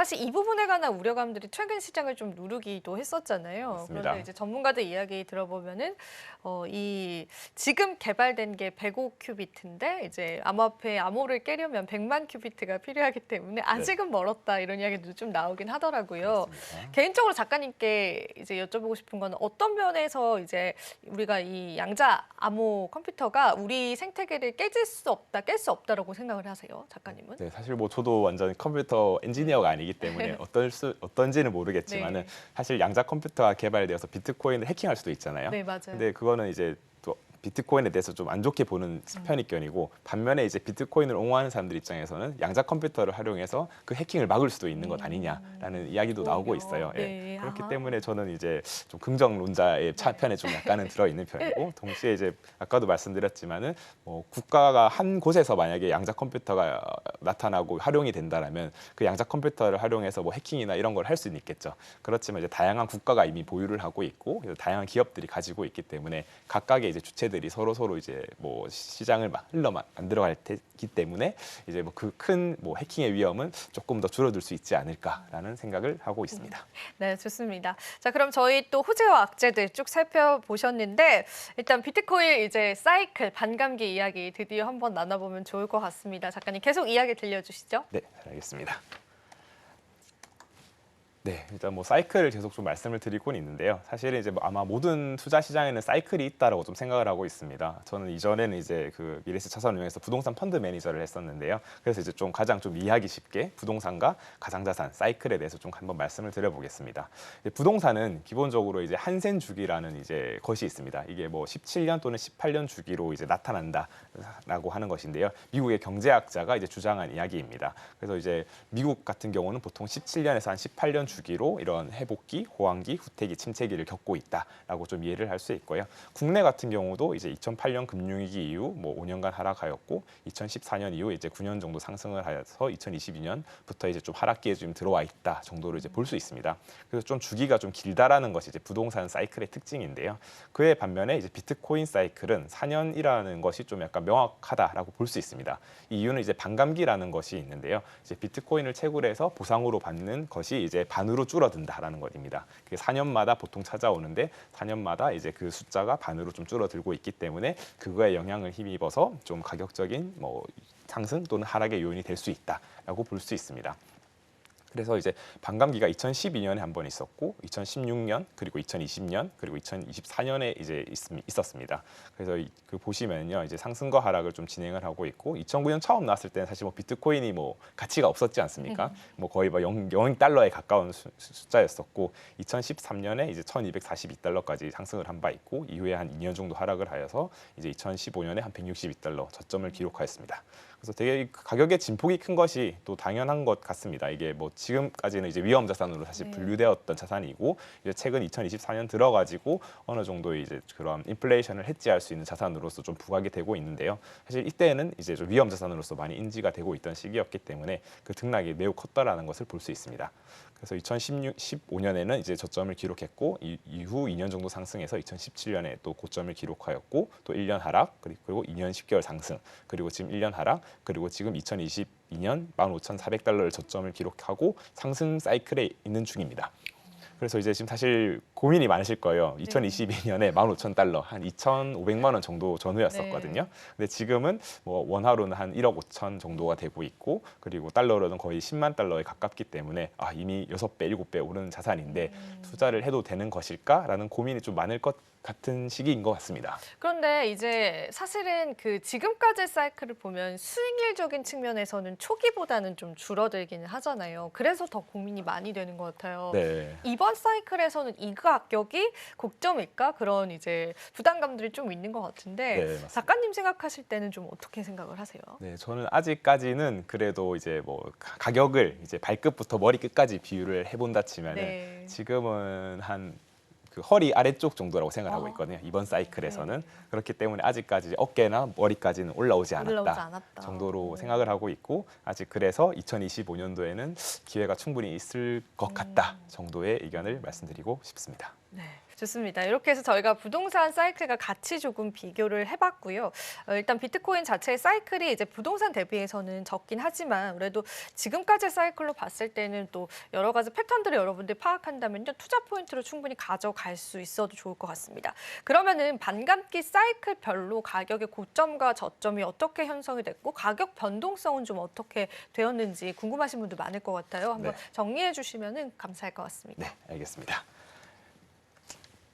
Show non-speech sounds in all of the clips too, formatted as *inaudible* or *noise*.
사실 이 부분에 관한 우려감들이 최근 시장을 좀 누르기도 했었잖아요. 맞습니다. 그런데 이제 전문가들 이야기 들어보면은 어, 이 지금 개발된 게 105 큐비트인데 이제 암호화폐 암호를 깨려면 100만 큐비트가 필요하기 때문에 아직은 멀었다 이런 이야기도 좀 나오긴 하더라고요. 맞습니다. 개인적으로 작가님께 이제 여쭤보고 싶은 건 어떤 면에서 이제 우리가 이 양자 암호 컴퓨터가 우리 생태계를 깨질 수 없다, 깰 수 없다라고 생각을 하세요, 작가님은? 네, 사실 뭐 저도 완전 컴퓨터 엔지니어가 아니기 때문에 *laughs* 어떨 수 어떤지는 모르겠지만은 네. 사실 양자 컴퓨터가 개발되어서 비트코인을 해킹할 수도 있잖아요. 네, 맞아요. 근데 그거는 이제 또 비트코인에 대해서 좀 안 좋게 보는 음. 편입견이고 반면에 이제 비트코인을 옹호하는 사람들 입장에서는 양자 컴퓨터를 활용해서 그 해킹을 막을 수도 있는 것 아니냐라는 이야기도 나오고 음. 있어요. 예. 네, 그렇기 아하. 때문에 저는 이제 좀 긍정론자의 차 편에 좀 약간은 *laughs* 들어 있는 편이고 동시에 이제 아까도 말씀드렸지만은 뭐 국가가 한 곳에서 만약에 양자 컴퓨터가 나타나고 활용이 된다라면 그 양자 컴퓨터를 활용해서 뭐 해킹이나 이런 걸 할 수는 있겠죠. 그렇지만 이제 다양한 국가가 이미 보유를 하고 있고 그래서 다양한 기업들이 가지고 있기 때문에 각각의 이제 주체 들이 서로 서로 이제 뭐 시장을 막 흘러 마- 만들어갈 테기 때문에 이제 뭐 그 큰 뭐 해킹의 위험은 조금 더 줄어들 수 있지 않을까라는 생각을 하고 있습니다. 네, 좋습니다. 자, 그럼 저희 또 호재와 악재들 쭉 살펴보셨는데 일단 비트코인 이제 사이클 반감기 이야기 드디어 한번 나눠보면 좋을 것 같습니다. 작가님 계속 이야기 들려주시죠. 네, 잘 알겠습니다. 네, 일단 뭐 사이클을 계속 좀 말씀을 드리고는 있는데요. 사실은 이제 뭐 아마 모든 투자 시장에는 사이클이 있다라고 좀 생각을 하고 있습니다. 저는 이전에는 이제 그 미래스 자산운용에서 부동산 펀드 매니저를 했었는데요. 그래서 이제 좀 가장 좀 이해하기 쉽게 부동산과 가상자산 사이클에 대해서 좀 한번 말씀을 드려보겠습니다. 부동산은 기본적으로 이제 한센 주기라는 이제 것이 있습니다. 이게 뭐 17년 또는 18년 주기로 이제 나타난다라고 하는 것인데요. 미국의 경제학자가 이제 주장한 이야기입니다. 그래서 이제 미국 같은 경우는 보통 17년에서 한 18년 주기로 이런 회복기, 호황기, 후퇴기, 침체기를 겪고 있다라고 좀 이해를 할 수 있고요. 국내 같은 경우도 이제 2008년 금융위기 이후 뭐 5년간 하락하였고 2014년 이후 이제 9년 정도 상승을 하여서 2022년부터 이제 좀 하락기에 좀 들어와 있다 정도로 이제 볼 수 있습니다. 그래서 좀 주기가 좀 길다라는 것이 이제 부동산 사이클의 특징인데요. 그에 반면에 이제 비트코인 사이클은 4년이라는 것이 좀 약간 명확하다라고 볼 수 있습니다. 이 이유는 이제 반감기라는 것이 있는데요. 이제 비트코인을 채굴해서 보상으로 받는 것이 이제 반으로 줄어든다라는 것입니다. 그게 4년마다 보통 찾아오는데 4년마다 이제 그 숫자가 반으로 좀 줄어들고 있기 때문에 그거에 영향을 힘입어서 좀 가격적인 뭐 상승 또는 하락의 요인이 될 수 있다라고 볼 수 있습니다. 그래서 이제 반감기가 2012년에 한 번 있었고 2016년 그리고 2020년 그리고 2024년에 이제 있, 있었습니다. 그래서 이- 그 보시면요 이제 상승과 하락을 좀 진행을 하고 있고 2009년 처음 나왔을 때는 사실 뭐 비트코인이 뭐 가치가 없었지 않습니까? 뭐 거의 뭐 영, 영 달러에 가까운 수, 숫자였었고 2013년에 이제 1,242달러까지 상승을 한 바 있고 이후에 한 2년 정도 하락을 하여서 이제 2015년에 한 162달러 저점을 기록하였습니다. 그래서 되게 그 가격의 진폭이 큰 것이 또 당연한 것 같습니다. 이게 뭐 지금까지는 이제 위험 자산으로 사실 네. 분류되었던 자산이고 이제 최근 2024년 들어가지고 어느 정도 이제 그런 인플레이션을 해지할 수 있는 자산으로서 좀 부각이 되고 있는데요. 사실 이때는 이제 좀 위험 자산으로서 많이 인지가 되고 있던 시기였기 때문에 그 등락이 매우 컸다라는 것을 볼 수 있습니다. 그래서 2016, 15년에는 이제 저점을 기록했고 이, 이후 2년 정도 상승해서 2017년에 또 고점을 기록하였고 또 1년 하락 그리고 2년 10개월 상승 그리고 지금 1년 하락 그리고 지금 2022년 15,400달러를 저점을 기록하고 상승 사이클에 있는 중입니다. 그래서 이제 지금 사실 고민이 많으실 거예요. 2022년에 15,000달러, 한 2,500만 원 정도 전후였었거든요. 근데 지금은 뭐 원화로는 한 1억 5천 정도가 되고 있고 그리고 달러로는 거의 10만 달러에 가깝기 때문에 아, 이미 6배, 7배 오르는 자산인데 투자를 해도 되는 것일까라는 고민이 좀 많을 것 같은 시기인 것 같습니다. 그런데 이제 사실은 그 지금까지 사이클을 보면 수익률적인 측면에서는 초기보다는 좀 줄어들기는 하잖아요. 그래서 더 고민이 많이 되는 것 같아요. 네. 이번 사이클에서는 이 가격이 곡점일까 그런 이제 부담감들이 좀 있는 것 같은데 네. 작가님 생각하실 때는 좀 어떻게 생각을 하세요? 네, 저는 아직까지는 그래도 이제 뭐 가- 가격을 이제 발끝부터 머리 끝까지 비유를 해본다 치면은 네. 지금은 한 그 허리 아래쪽 정도라고 생각하고 아. 있거든요. 이번 사이클에서는 그렇기 때문에 아직까지 어깨나 머리까지는 올라오지 않았다. 올라오지 않았다. 정도로 네. 생각을 하고 있고 아직 그래서 2025년도에는 기회가 충분히 있을 것 같다 음. 정도의 의견을 말씀드리고 싶습니다. 네. 좋습니다. 이렇게 해서 저희가 부동산 사이클과 같이 조금 비교를 해봤고요. 어, 일단 비트코인 자체의 사이클이 이제 부동산 대비해서는 적긴 하지만 그래도 지금까지의 사이클로 봤을 때는 또 여러 가지 패턴들을 여러분들 파악한다면요 투자 포인트로 충분히 가져갈 수 있어도 좋을 것 같습니다. 그러면은 반감기 사이클별로 가격의 고점과 저점이 어떻게 형성이 됐고 가격 변동성은 좀 어떻게 되었는지 궁금하신 분들 많을 것 같아요. 한번 네. 정리해 주시면은 감사할 것 같습니다. 네, 알겠습니다.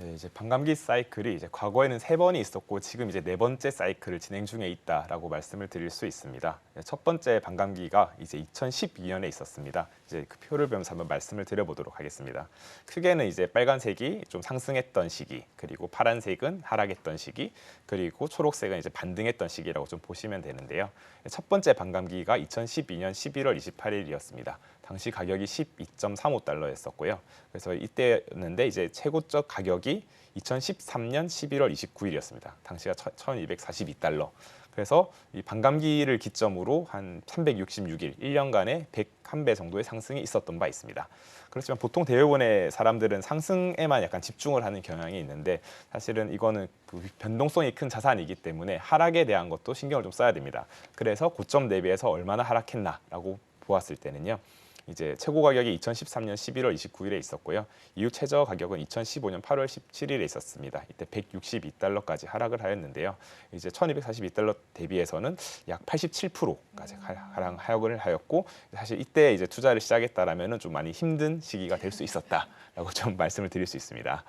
네, 이제 반감기 사이클이 이제 과거에는 세 번이 있었고 지금 이제 네 번째 사이클을 진행 중에 있다라고 말씀을 드릴 수 있습니다. 네, 첫 번째 반감기가 이제 2012년에 있었습니다. 이제 그 표를 보면서 한번 말씀을 드려보도록 하겠습니다. 크게는 이제 빨간색이 좀 상승했던 시기, 그리고 파란색은 하락했던 시기, 그리고 초록색은 이제 반등했던 시기라고 좀 보시면 되는데요. 첫 번째 반감기가 2012년 11월 28일이었습니다. 당시 가격이 12.35달러였었고요. 그래서 이때였는데 이제 최고적 가격이 2013년 11월 29일이었습니다. 당시가 1,242달러. 그래서 이 반감기를 기점으로 한 366일, 1년간에 101배 정도의 상승이 있었던 바 있습니다. 그렇지만 보통 대부분의 사람들은 상승에만 약간 집중을 하는 경향이 있는데 사실은 이거는 그 변동성이 큰 자산이기 때문에 하락에 대한 것도 신경을 좀 써야 됩니다. 그래서 고점 대비해서 얼마나 하락했나라고 보았을 때는요. 이제 최고 가격이 2013년 11월 29일에 있었고요. 이후 최저 가격은 2015년 8월 17일에 있었습니다. 이때 162달러까지 하락을 하였는데요. 이제 1242달러 대비해서는 약 87%까지 하락 하락을 하였고 사실 이때 이제 투자를 시작했다라면은 좀 많이 힘든 시기가 될 수 있었다라고 좀 *laughs* 말씀을 드릴 수 있습니다.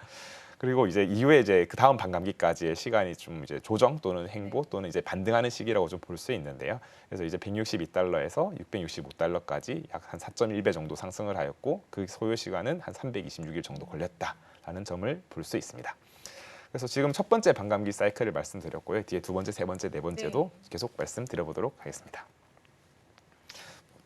그리고 이제 이후에 이제 그 다음 반감기까지의 시간이 좀 이제 조정 또는 행보 또는 이제 반등하는 시기라고 좀 볼 수 있는데요. 그래서 이제 162달러에서 665달러까지 약 한 4.1배 정도 상승을 하였고 그 소요 시간은 한 326일 정도 걸렸다라는 점을 볼 수 있습니다. 그래서 지금 첫 번째 반감기 사이클을 말씀드렸고요. 뒤에 두 번째, 세 번째, 네 번째도 계속 말씀드려보도록 하겠습니다.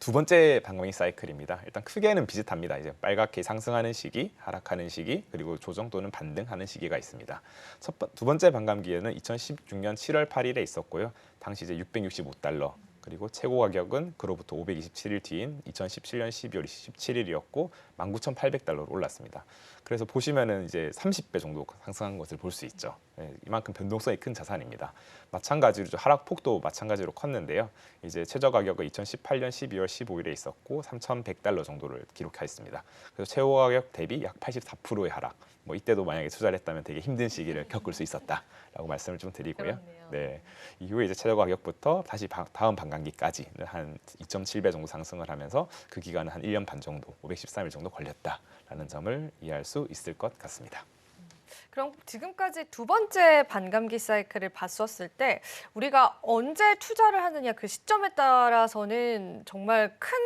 두 번째 반감기 사이클입니다. 일단 크게는 비슷합니다. 이제 빨갛게 상승하는 시기, 하락하는 시기, 그리고 조정 또는 반등하는 시기가 있습니다. 첫 번, 두 번째 반감기에는 2016년 7월 8일에 있었고요. 당시 이제 665달러, 그리고 최고 가격은 그로부터 527일 뒤인 2017년 12월 27일이었고 19,800달러로 올랐습니다. 그래서 보시면은 이제 30배 정도 상승한 것을 볼 수 있죠. 예, 이만큼 변동성이 큰 자산입니다. 마찬가지로 하락폭도 마찬가지로 컸는데요. 이제 최저 가격은 2018년 12월 15일에 있었고 3,100달러 정도를 기록했습니다. 그래서 최고 가격 대비 약 84%의 하락. 뭐 이때도 만약에 투자를 했다면 되게 힘든 시기를 겪을 수 있었다라고 말씀을 좀 드리고요. 그렇네요. 네. 이후에 이제 최저 가격부터 다시 바- 다음 반감기까지는 한 2.7배 정도 상승을 하면서 그 기간은 한 1년 반 정도, 513일 정도 걸렸다라는 점을 이해할 수 있을 것 같습니다. 그럼 지금까지 두 번째 반감기 사이클을 봤었을 때 우리가 언제 투자를 하느냐 그 시점에 따라서는 정말 큰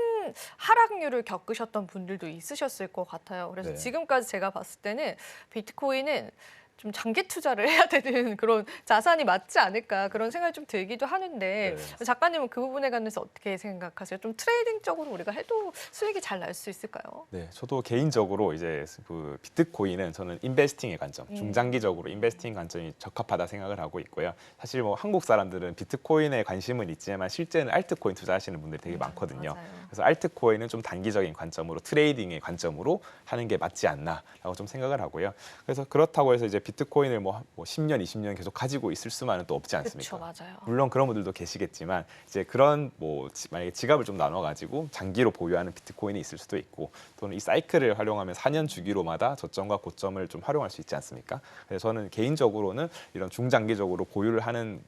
하락률을 겪으셨던 분들도 있으셨을 것 같아요. 그래서 네. 지금까지 제가 봤을 때는 비트코인은 좀 장기 투자를 해야 되는 *laughs* 그런 자산이 맞지 않을까 그런 생각이 좀 들기도 하는데 네. 작가님은 그 부분에 관해서 어떻게 생각하세요? 좀 트레이딩적으로 우리가 해도 수익이 잘 날 수 있을까요? 네, 저도 개인적으로 이제 그 비트코인은 저는 인베스팅의 관점, 음. 중장기적으로 인베스팅 관점이 적합하다 생각을 하고 있고요. 사실 뭐 한국 사람들은 비트코인에 관심은 있지만 실제는 알트코인 투자하시는 분들이 되게 많거든요. 음, 맞아요. 그래서 알트코인은 좀 단기적인 관점으로 트레이딩의 관점으로 하는 게 맞지 않나라고 좀 생각을 하고요. 그래서 그렇다고 해서 이제 비트코인을 뭐, 뭐 10년, 20년 계속 가지고 있을 수만은 또 없지 않습니까? 그렇죠, 맞아요. 물론 그런 분들도 계시겠지만 이제 그런 뭐 지- 만약에 지갑을 좀 나눠 가지고 장기로 보유하는 비트코인이 있을 수도 있고 또는 이 사이클을 활용하면 4년 주기로마다 저점과 고점을 좀 활용할 수 있지 않습니까? 그래서 저는 개인적으로는 이런 중장기적으로 보유를 하는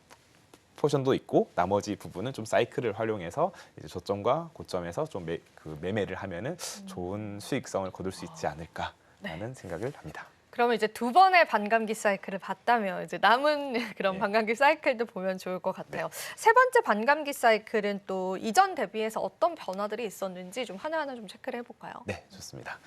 포션도 있고 나머지 부분은 좀 사이클을 활용해서 이제 저점과 고점에서 좀 매, 그 매매를 하면은 좋은 수익성을 거둘 수 있지 않을까라는 생각을 합니다. 그러면 이제 두 번의 반감기 사이클을 봤다면 이제 남은 *laughs* 그런 네. 반감기 사이클도 보면 좋을 것 같아요. 세 번째 반감기 사이클은 또 이전 대비해서 어떤 변화들이 있었는지 좀 하나하나 좀 체크를 해볼까요? 네, 좋습니다.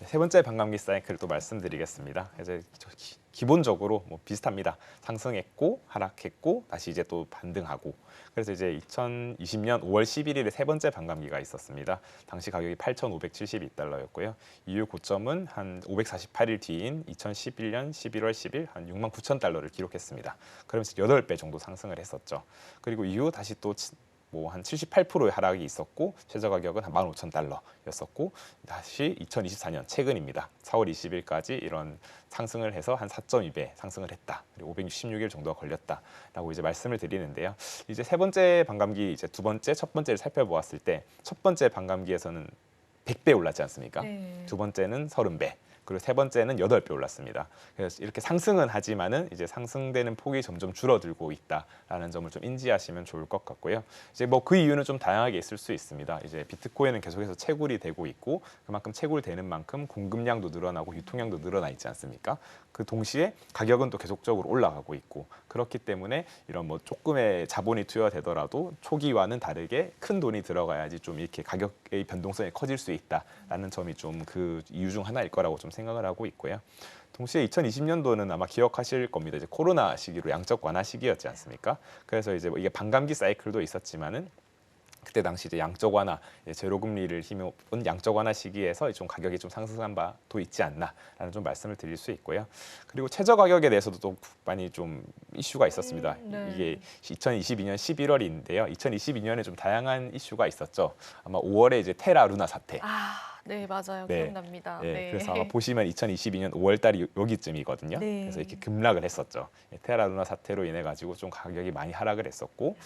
네, 세 번째 반감기 사이클 또 말씀드리겠습니다. 이제 저 기- 기본적으로 뭐 비슷합니다. 상승했고 하락했고 다시 이제 또 반등하고 그래서 이제 2020년 5월 11일에 세 번째 반감기가 있었습니다. 당시 가격이 8,572달러였고요. 이후 고점은 한 548일 뒤인 2011년 11월 10일 한 6만 9천 달러를 기록했습니다. 그러면서 8배 정도 상승을 했었죠. 그리고 이후 다시 또 치- 뭐 한 78%의 하락이 있었고 최저 가격은 한 15,000달러였었고 다시 2024년 최근입니다. 4월 20일까지 이런 상승을 해서 한 4.2배 상승을 했다. 그리고 566일 정도가 걸렸다라고 이제 말씀을 드리는데요. 이제 세 번째 반감기 이제 두 번째 첫 번째를 살펴보았을 때 첫 번째 반감기에서는 100배 올랐지 않습니까? 네. 두 번째는 30배. 그리고 세 번째는 8배 올랐습니다. 그래서 이렇게 상승은 하지만은 이제 상승되는 폭이 점점 줄어들고 있다라는 점을 좀 인지하시면 좋을 것 같고요. 이제 뭐 그 이유는 좀 다양하게 있을 수 있습니다. 이제 비트코인은 계속해서 채굴이 되고 있고 그만큼 채굴되는 만큼 공급량도 늘어나고 유통량도 늘어나 있지 않습니까? 그 동시에 가격은 또 계속적으로 올라가고 있고 그렇기 때문에 이런 뭐 조금의 자본이 투여되더라도 초기와는 다르게 큰 돈이 들어가야지 좀 이렇게 가격의 변동성이 커질 수 있다라는 점이 좀 그 이유 중 하나일 거라고 좀 생각 을 하고 있고요. 동시에 2020년도는 아마 기억하실 겁니다. 이제 코로나 시기로 양적 완화 시기였지 않습니까? 그래서 이제 뭐 이게 반감기 사이클도 있었지만은 그때 당시 이제 양적 완화, 제로 금리를 힘입은 양적 완화 시기에서 좀 가격이 좀 상승한 바도 있지 않나라는 좀 말씀을 드릴 수 있고요. 그리고 최저 가격에 대해서도 또 많이 좀 이슈가 있었습니다. 음, 네. 이게 2022년 11월인데요. 2022년에 좀 다양한 이슈가 있었죠. 아마 5월에 이제 테라 루나 사태. 아, 네 맞아요. 네. 기억납니다. 예, 네. 그래서 아마 *laughs* 보시면 2022년 5월 달이 여기쯤이거든요. 네. 그래서 이렇게 급락을 했었죠. 예, 테라 루나 사태로 인해 가지고 좀 가격이 많이 하락을 했었고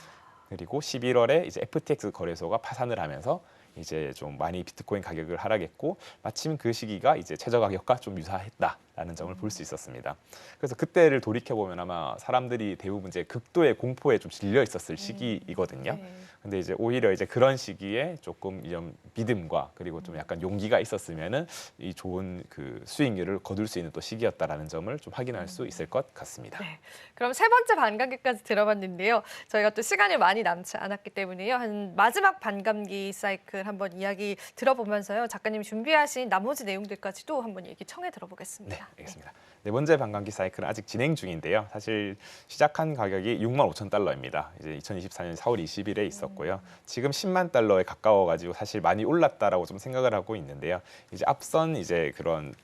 그리고 11월에 이제 FTX 거래소가 파산을 하면서 이제 좀 많이 비트코인 가격을 하락했고 마침 그 시기가 이제 최저 가격과 좀 유사했다 라는 점을 볼 수 있었습니다. 그래서 그때를 돌이켜 보면 아마 사람들이 대부분 이제 극도의 공포에 좀 질려 있었을 시기이거든요. 네. 근데 이제 오히려 이제 그런 시기에 조금 이런 믿음과 그리고 좀 약간 용기가 있었으면은 이 좋은 그 수익률을 거둘 수 있는 또 시기였다라는 점을 좀 확인할 수 있을 것 같습니다. 네. 그럼 세 번째 반감기까지 들어봤는데요. 저희가 또 시간이 많이 남지 않았기 때문에요. 한 마지막 반감기 사이클 한번 이야기 들어보면서요. 작가님이 준비하신 나머지 내용들까지도 한번 얘기 청해 네, 들어보겠습니다. 알겠습니다. 네 번째 반감기 사이클은 아직 진행 중인데요. 사실 시작한 가격이 6만 5천 달러입니다. 이제 2024년 4월 20일에 있었고요. 지금 10만 달러에 가까워 가지고 사실 많이 올랐다라고 좀 생각을 하고 있는데요. 이제 앞선 이제 그런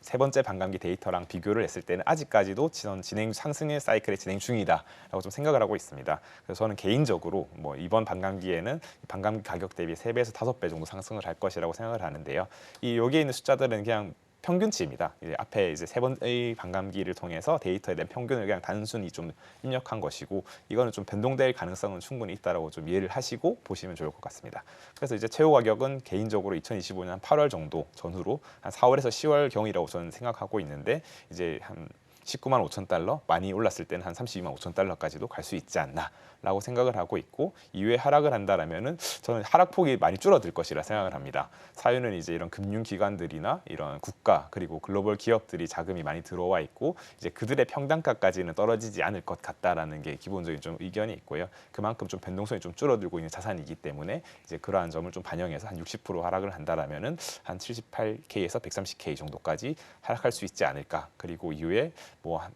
세 번째 반감기 데이터랑 비교를 했을 때는 아직까지도 진- 진행 상승의 사이클이 진행 중이다라고 좀 생각을 하고 있습니다. 그래서 저는 개인적으로 뭐 이번 반감기에는 반감기 가격 대비 3배에서 5배 정도 상승을 할 것이라고 생각을 하는데요. 이 여기에 있는 숫자들은 그냥 평균치입니다. 이제 앞에 이제 세 번의 반감기를 통해서 데이터에 대한 평균을 그냥 단순히 좀 입력한 것이고 이거는 좀 변동될 가능성은 충분히 있다라고 좀 이해를 하시고 보시면 좋을 것 같습니다. 그래서 이제 최고 가격은 개인적으로 2025년 8월 정도 전후로 한 4월에서 10월 경이라고 저는 생각하고 있는데 이제 한 19만 5천 달러 많이 올랐을 때는 한 32만 5천 달러까지도 갈 수 있지 않나라고 생각을 하고 있고 이후에 하락을 한다라면은 저는 하락폭이 많이 줄어들 것이라 생각을 합니다. 사유는 이제 이런 금융기관들이나 이런 국가 그리고 글로벌 기업들이 자금이 많이 들어와 있고 이제 그들의 평단가까지는 떨어지지 않을 것 같다라는 게 기본적인 좀 의견이 있고요. 그만큼 좀 변동성이 좀 줄어들고 있는 자산이기 때문에 이제 그러한 점을 좀 반영해서 한 60% 하락을 한다라면은 한 78K에서 130K 정도까지 하락할 수 있지 않을까. 그리고 이후에 뭐 한-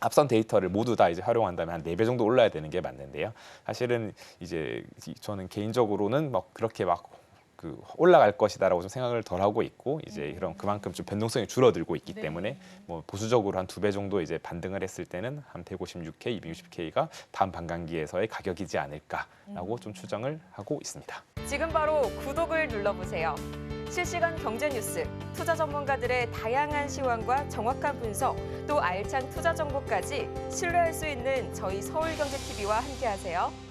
앞선 데이터를 모두 다 이제 활용한다면 한 네 배 정도 올라야 되는 게 맞는데요. 사실은 이제 이- 저는 개인적으로는 막 그렇게 막 그 올라갈 것이다라고 좀 생각을 덜 하고 있고 이제 이런 그만큼 좀 변동성이 줄어들고 있기 네. 때문에 뭐 보수적으로 한 두 배 정도 이제 반등을 했을 때는 한 156K, 260K가 다음 반감기에서의 가격이지 않을까라고 좀 추정을 하고 있습니다. 지금 바로 구독을 눌러보세요. 실시간 경제 뉴스, 투자 전문가들의 다양한 시황과 정확한 분석, 또 알찬 투자 정보까지 신뢰할 수 있는 저희 서울경제TV와 함께하세요.